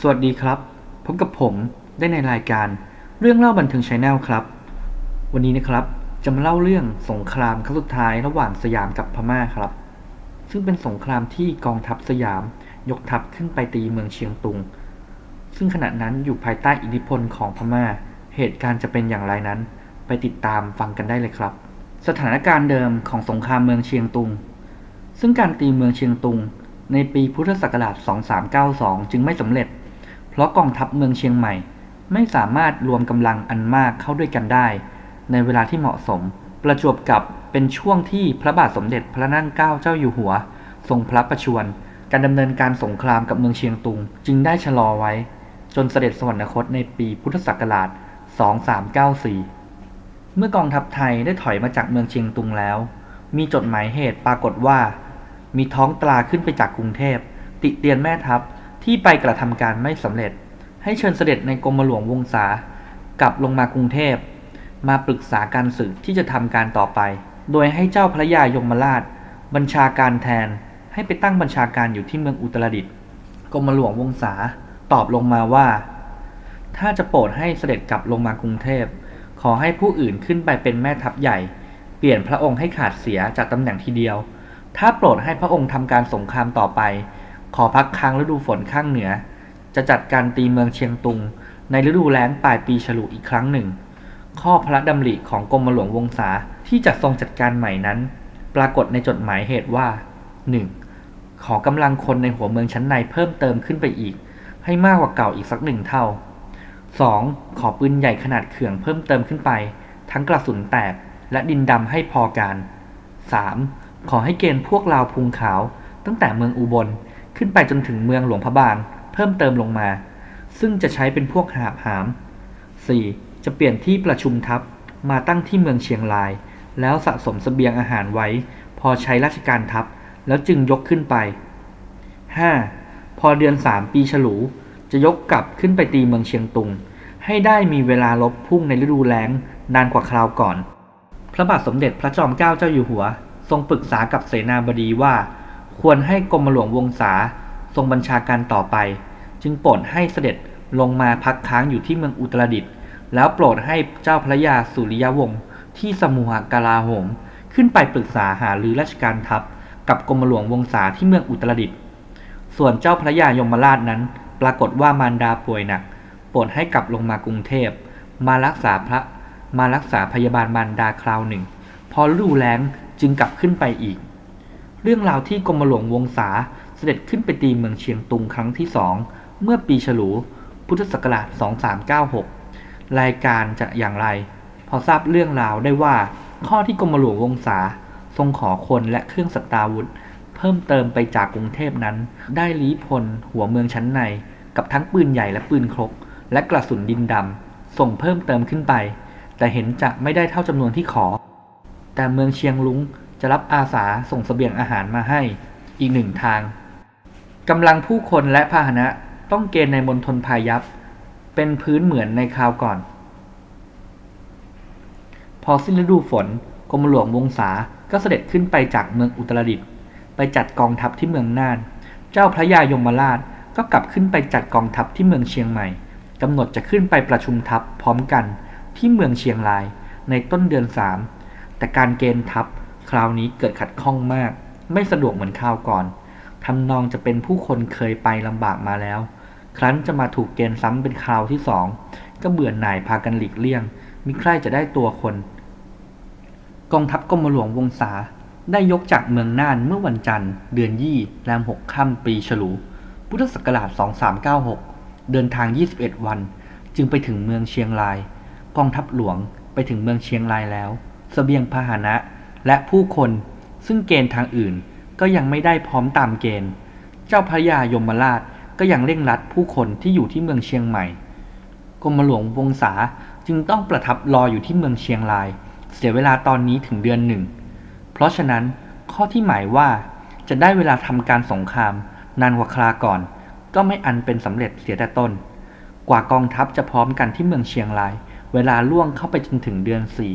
สวัสดีครับ พบกับผมได้ในรายการเรื่องเล่าบันเทิงชาแนลครับ วันนี้นะครับจะมาเล่าเรื่องสงครามครั้งสุดท้ายระหว่างสยามกับพม่าครับ ซึ่งเป็นสงครามที่กองทัพสยามยกทัพขึ้นไปตีเมืองเชียงตุง ซึ่งขณะนั้นอยู่ภายใต้อิทธิพลของพม่า เหตุการณ์จะเป็นอย่างไรนั้น ไปติดตามฟังกันได้เลยครับ สถานการณ์เดิมของสงครามเมืองเชียงตุง ซึ่งการตีเมืองเชียงตุง ในปีพุทธศักราช 2392 จึงไม่สำเร็จ เพราะกองทัพเมืองเชียงใหม่ ไม่สามารถรวมกำลังอันมากเข้าด้วยกันได้ ในเวลาที่เหมาะสม ประจวบกับเป็นช่วงที่พระบาทสมเด็จพระนั่งเกล้าเจ้าอยู่หัว ทรงพระประชวรการดำเนินการสงครามกับเมืองเชียงตุง จึงได้ชะลอไว้ จนเสด็จสวรรคตในปีพุทธศักราช 2394 เมื่อกองทัพไทยได้ถอยมาจากเมืองเชียงตุงแล้ว มีจดหมายเหตุปรากฏว่า มีท้องตราขึ้นไปจากกรุงเทพ ติเตียนแม่ทัพ ที่ไปกระทำการไม่สำเร็จ ให้เชิญเสด็จในกรมหลวงวงศากลับลงมากรุงเทพ มาปรึกษาการศึกที่จะทำการต่อไป โดยให้เจ้าพระยายมราช บัญชาการแทนให้ไปตั้งบัญชาการอยู่ที่เมืองอุตรดิตถ์กรมหลวงวงศาตอบลงมาว่า ถ้าจะโปรดให้เสด็จกลับลงมากรุงเทพ ขอให้ผู้อื่นขึ้นไปเป็นแม่ทัพใหญ่ เปลี่ยนพระองค์ให้ขาดเสียจากตำแหน่งทีเดียว ถ้าโปรดให้พระองค์ทำการสงครามต่อไป ขอพักค้างฤดูฝนข้างเหนือ จะจัดการตีเมืองเชียงตุง ในฤดูแล้งปลายปีฉลูอีกครั้งหนึ่ง ข้อพระดำริของกรมหลวงวงศาที่จะทรงจัดการใหม่นั้น ปรากฏในจดหมายเหตุว่า 1. ขอกำลังคนในหัวเมืองชั้นในเพิ่มเติมขึ้นไปอีก ให้มากกว่าเก่าอีกสักหนึ่งเท่า 2. ขอปืนใหญ่ขนาดเขื่องเพิ่มเติมขึ้นไป ทั้งกระสุนแตกและดินดำให้พอการ 3. ขอให้เกณฑ์พวกลาวพุงขาวตั้งแต่เมืองอุบล ขึ้นไปจนถึงเมืองหลวงพระบาง เพิ่มเติมลงมา ซึ่งจะใช้เป็นพวกหาบหาม 4. จะเปลี่ยนที่ประชุมทัพมาตั้งที่เมืองเชียงราย แล้วสะสมสเสบียงอาหารไว้ พอใช้ราชการทัพแล้วจึงยกขึ้นไป 5. พอเดือน 3 ปีฉลู จะยกกลับขึ้นไปตีเมืองเชียงตุง ให้ได้มีเวลาลบพุ่งในฤดูแล้งนานกว่าคราวก่อน พระบาทสมเด็จพระจอมเกล้าเจ้าอยู่หัว ทรงปรึกษากับเสนาบดีว่า ควรให้กรมหลวงวงศาทรงบัญชาการต่อไป จึงโปรดให้เสด็จลงมาพักค้างอยู่ที่เมืองอุตรดิตถ์แล้วโปรดให้เจ้าพระยาสุริยวงศ์ที่สมุหกาลาโหม ขึ้นไปปรึกษาหารือราชการทัพ กับกรมหลวงวงศาที่เมืองอุตรดิตถ์ส่วนเจ้าพระยายมราชนั้น ปรากฏว่ามารดาป่วยหนักโปรดให้กลับลงมากรุงเทพ มารักษาพระมารักษาพยาบาลมารดาคราวหนึ่ง พอฤดูแล้งจึงกลับขึ้นไปอีก เรื่องราวที่กรมหลวงวงศาเสด็จขึ้นไปตีเมืองเชียงตุงครั้งที่สองเมื่อปีฉลู พุทธศักราช 2396 รายการจะอย่างไร พอทราบเรื่องราวได้ว่า ข้อที่กรมหลวงวงศาทรงขอคนและเครื่องสัตราวุธ เพิ่มเติมไปจากกรุงเทพนั้น ได้ลี้พลหัวเมืองชั้นใน กับทั้งปืนใหญ่และปืนครก และกระสุนดินดำส่งเพิ่มเติมขึ้นไป แต่เห็นจะไม่ได้เท่าจำนวนที่ขอ แต่เมืองเชียงลุง จะรับอาสาส่งเสบียงอาหารมาให้อีกหนึ่งทางกำลังผู้คนและพาหนะต้องเกณฑ์ในมณฑลพายัพ เป็นพื้นเหมือนในคราวก่อน พอสิ้นฤดูฝนกรมหลวงวงศาก็เสด็จขึ้นไปจากเมืองอุตรดิตถ์ไปจัดกองทัพที่เมืองน่าน เจ้าพระยายมราชก็กลับขึ้นไปจัดกองทัพที่เมืองเชียงใหม่กำหนดจะขึ้นไปประชุมทัพพร้อมกันที่เมืองเชียงรายในต้นเดือนสามแต่การเกณฑ์ทัพ คราวนี้เกิดขัดข้องมาก ไม่สะดวกเหมือนคราวก่อนทำนองจะเป็นผู้คนเคยไปลำบากมาแล้ว ครั้นจะมาถูกเกณฑ์ซ้ำเป็นคราวที่สองก็เบื่อหน่ายพากันหลีกเลี่ยง มิใครจะได้ตัวคน กองทัพกรมหลวงวงศาได้ยกจากเมืองน่านเมื่อวันจันทร์ เดือนยี่แรมหกค่ำปีฉลู พุทธศักราช 2396 เดินทาง 21 วัน จึงไปถึงเมืองเชียงราย กองทัพหลวงไปถึงเมืองเชียงรายแล้วสเสบียงพาหนะ และผู้คนซึ่งเกณฑ์ทางอื่นก็ยังไม่ได้พร้อมตามเกณฑ์ เจ้าพระยายมราชก็ยังเร่งรัดผู้คนที่อยู่ที่เมืองเชียงใหม่ กรมหลวงวงศาจึงต้องประทับรออยู่ที่เมืองเชียงราย เสียเวลาตอนนี้ถึงเดือนหนึ่ง เพราะฉะนั้นข้อที่หมายว่าจะได้เวลาทำการสงคราม นานกว่าคราก่อน ก็ไม่อันเป็นสำเร็จเสียแต่ต้น กว่ากองทัพจะพร้อมกันที่เมืองเชียงราย เวลาล่วงเข้าไปจนถึงเดือนสี่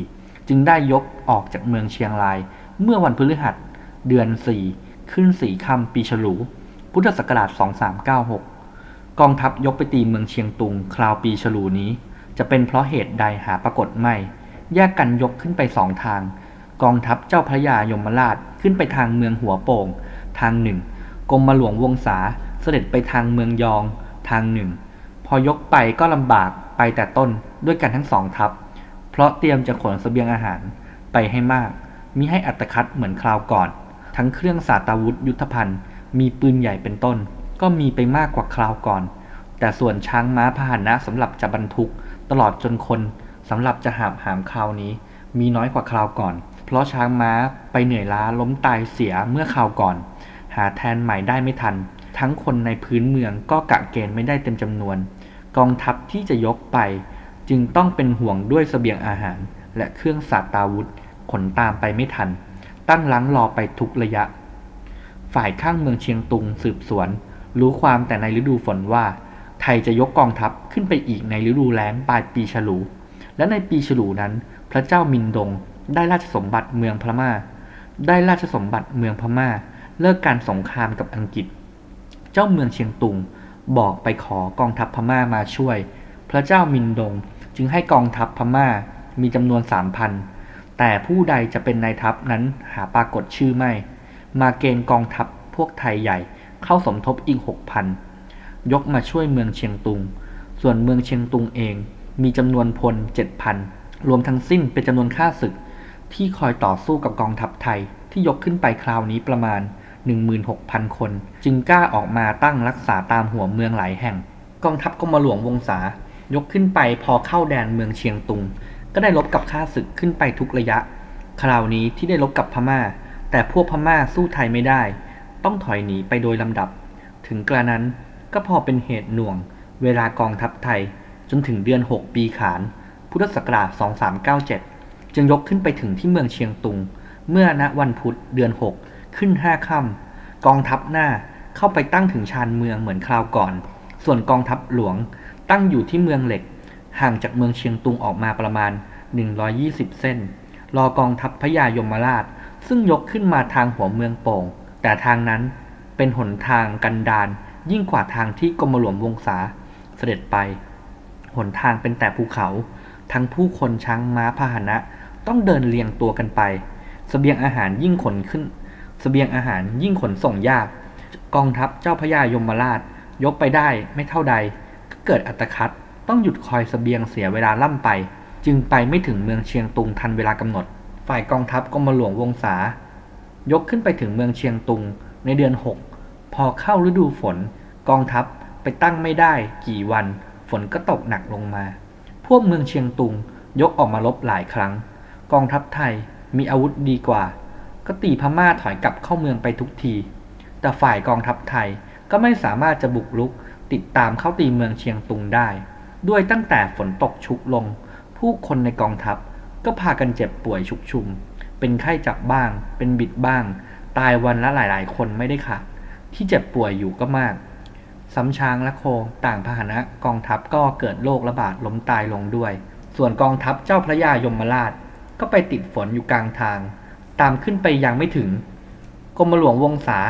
จึงได้ยกออกจากเมืองเชียงราย เมื่อวันพฤหัส เดือนสี่ขึ้นสี่ค่ำปีฉลู พุทธศักราช 2396 กองทัพยกไปตีเมืองเชียงตุง คราวปีฉลูนี้ จะเป็นเพราะเหตุใดหาปรากฏไม่ แยกกันยกขึ้นไปสองทาง กองทัพเจ้าพระยายมราชขึ้นไปทางเมืองหัวโป่ง ทางหนึ่งกรมหลวงวงศาเสด็จไปทางเมืองยอง ทางหนึ่ง พอยกไปก็ลำบากไปแต่ต้นด้วยกันทั้งสองทัพ เพราะเตรียมจะขนเสบียงอาหารไปให้มาก มิให้อัตคัดเหมือนคราวก่อน ทั้งเครื่องสาตาวุธยุทธภัณฑ์ มีปืนใหญ่เป็นต้น ก็มีไปมากกว่าคราวก่อน แต่ส่วนช้างม้าพาหนะสำหรับจะบรรทุก ตลอดจนคนสำหรับจะหาบหามคราวนี้ มีน้อยกว่าคราวก่อน เพราะช้างม้าไปเหนื่อยล้าล้มตายเสียเมื่อคราวก่อน หาแทนใหม่ได้ไม่ทัน ทั้งคนในพื้นเมืองก็กะเกณฑ์ไม่ได้เต็มจำนวน กองทัพที่จะยกไป จึงต้องเป็นห่วงด้วยเสบียงอาหาร และเครื่องสาตาวุธ ขนตามไปไม่ทัน ตั้งล้างรอไปทุกระยะ ฝ่ายข้างเมืองเชียงตุงสืบสวน รู้ความแต่ในฤดูฝนว่า ไทยจะยกกองทัพขึ้นไปอีกในฤดูแล้งปลายปีฉลู และในปีฉลูนั้น พระเจ้ามินดง ได้ราชสมบัติเมืองพม่า ได้ราชสมบัติเมืองพม่า เลิกการสงครามกับอังกฤษ เจ้าเมืองเชียงตุงบอกไปขอกองทัพพม่ามาช่วย พระเจ้ามินดงจึงให้กองทัพพม่ามีจำนวนสามพันแต่ผู้ใดจะเป็นนายทัพนั้นหาปรากฏชื่อไม่ มาเกณฑ์กองทัพพวกไทยใหญ่เข้าสมทบอีกหกพันยกมาช่วยเมืองเชียงตุง ส่วนเมืองเชียงตุงเองมีจำนวนพลเจ็ดพันรวมทั้งสิ้นเป็นจำนวนข้าศึก ที่คอยต่อสู้กับกองทัพไทยที่ยกขึ้นไปคราวนี้ประมาณ 16,000 คน จึงกล้าออกมาตั้งรักษาตามหัวเมืองหลายแห่ง กองทัพกรมหลวงวงศา ยกขึ้นไปพอเข้าแดนเมืองเชียงตุง ก็ได้ลบกับข้าศึกขึ้นไปทุกระยะ คราวนี้ที่ได้ลบกับพม่า แต่พวกพม่าสู้ไทยไม่ได้ ต้องถอยหนีไปโดยลำดับ ถึงกระนั้นก็พอเป็นเหตุหน่วง เวลากองทัพไทยจนถึงเดือน 6 ปีขาน พุทธศักราช 2397 จึงยกขึ้นไปถึงที่เมืองเชียงตุง เมื่อณวันพุธเดือน 6 ขึ้น 5 ค่ำกองทัพหน้าเข้าไปตั้งถึงชานเมืองเหมือนคราวก่อน ส่วนกองทัพหลวง ตั้งอยู่ที่เมืองเหล็ก ห่างจากเมืองเชียงตุงออกมาประมาณ 120 เส้น รอกองทัพพระยายมราช ซึ่งยกขึ้นมาทางหัวเมืองโป่ง แต่ทางนั้นเป็นหนทางกันดารยิ่งกว่าทางที่กรมหลวงวงศาเสด็จไป หนทางเป็นแต่ภูเขา ทั้งผู้คนช้างม้าพาหนะต้องเดินเรียงตัวกันไปเสบียงอาหารยิ่งขนขึ้นเสบียงอาหารยิ่งขนส่งยาก กองทัพเจ้าพระยายมราชยกไปได้ไม่เท่าใด เกิดอัตคัดต้องหยุดคอยเสบียงเสียเวลาล่ำไป จึงไปไม่ถึงเมืองเชียงตุงทันเวลากำหนด ฝ่ายกองทัพกรมหลวงวงศายกขึ้นไปถึงเมืองเชียงตุงในเดือน 6 พอเข้าฤดูฝน กองทัพไปตั้งไม่ได้กี่วันฝนก็ตกหนักลงมา พวกเมืองเชียงตุงยกออกมาลบหลายครั้ง กองทัพไทยมีอาวุธดีกว่า ก็ตีพม่าถอยกลับเข้าเมืองไปทุกที แต่ฝ่ายกองทัพไทยก็ไม่สามารถจะบุกรุก ติดตามเข้าตีเมืองเชียงตุงได้ ด้วยตั้งแต่ฝนตกชุกลง ผู้คนในกองทัพก็พากันเจ็บป่วยชุกชุม เป็นไข้จับบ้าง เป็นบิดบ้าง ตายวันละหลายๆ คนไม่ได้ขาดที่เจ็บป่วยอยู่ก็มากซ้ำช้างและโคต่างพาหนะกองทัพก็เกิดโรคระบาดล้มตายลงด้วย ส่วนกองทัพเจ้าพระยายมราช ก็ไปติดฝนอยู่กลางทาง ตามขึ้นไปยังไม่ถึงกรมหลวงวงศา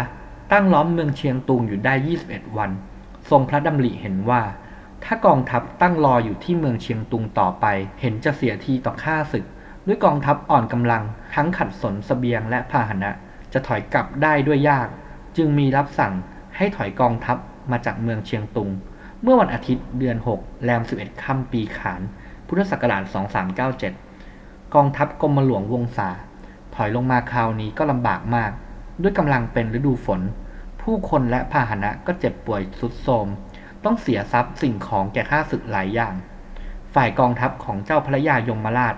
ตั้งล้อมเมืองเชียงตุงอยู่ได้ 21 วัน ทรงพระดำริเห็นว่า ถ้ากองทัพตั้งรออยู่ที่เมืองเชียงตุงต่อไป เห็นจะเสียทีต่อข้าศึก ด้วยกองทัพอ่อนกำลัง ทั้งขัดสนสเสบียงและพาหนะ จะถอยกลับได้ด้วยยาก จึงมีรับสั่งให้ถอยกองทัพมาจากเมืองเชียงตุง เมื่อวันอาทิตย์เดือน 6 แรม 11 ค่ำปีขาน พุทธศักราช 2397 กองทัพกรมหลวงวงศาถอยลงมาคราวนี้ก็ลำบากมาก ด้วยกำลังเป็นฤดูฝน ผู้คนและพาหนะก็เจ็บป่วยสุดโทมต้องเสียทรัพย์สิ่งของแก่ข้าศึกหลายอย่าง ฝ่ายกองทัพของเจ้าพระยายมราช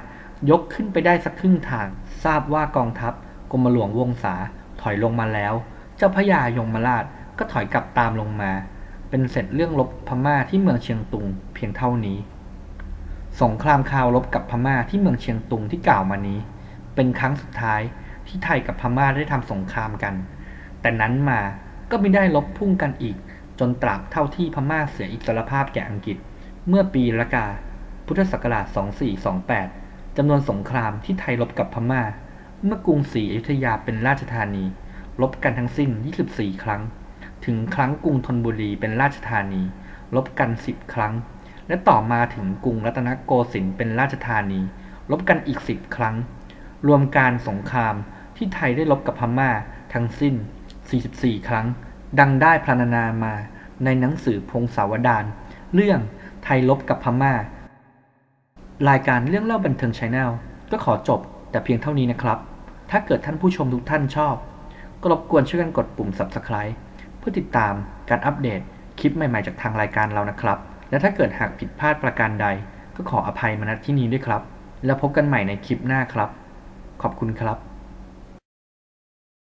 ยกขึ้นไปได้สักครึ่งทาง ทราบว่ากองทัพกรมหลวงวงศาถอยลงมาแล้ว เจ้าพระยายมราชก็ถอยกลับตามลงมา เป็นเสร็จเรื่องรบพม่าที่เมืองเชียงตุงเพียงเท่านี้ สงครามคราวรบกับพม่าที่เมืองเชียงตุงที่กล่าวมานี้ เป็นครั้งสุดท้ายที่ไทยกับพม่าได้ทำสงครามกัน แต่นั้นมา ก็ไม่ได้ลบพุ่งกันอีก จนตราบเท่าที่พม่าเสียอิสรภาพแก่อังกฤษ เมื่อปีละกา พุทธศักราช 2428 จำนวนสงครามที่ไทยรบกับพม่า เมื่อกรุงศรีอยุธยาเป็นราชธานี รบกันทั้งสิ้น 24 ครั้ง ถึงครั้งกรุงธนบุรีเป็นราชธานีรลบกัน 10 ครั้ง และต่อมาถึงกรุงรัตนโกสินทร์เป็นราชธานีลบกันอีก 10 ครั้ง รวมการสงครามที่ไทยได้ลบกับพม่าทั้งสิ้น 44 ครั้ง ดังได้พรรณนามาในหนังสือพงศาวดารเรื่องไทยลบกับพม่า รายการเรื่องเล่าบันเทิงช n แนลก็ขอจบแต่เพียงเท่านี้นะครับ ถ้าเกิดท่านผู้ชมทุกท่านชอบ ก็รบกวนช่วยกันกดปุ่ม Subscribe เพื่อติดตามการอัปเดตคลิปใหม่ๆจากทางรายการเรานะครับ และถ้าเกิดหากผิดพลาดประการใด ก็ขออภัยมาณที่นี้ด้วยครับ แล้วพบกันใหม่ในคลิปหน้าครับ ขอบคุณครับ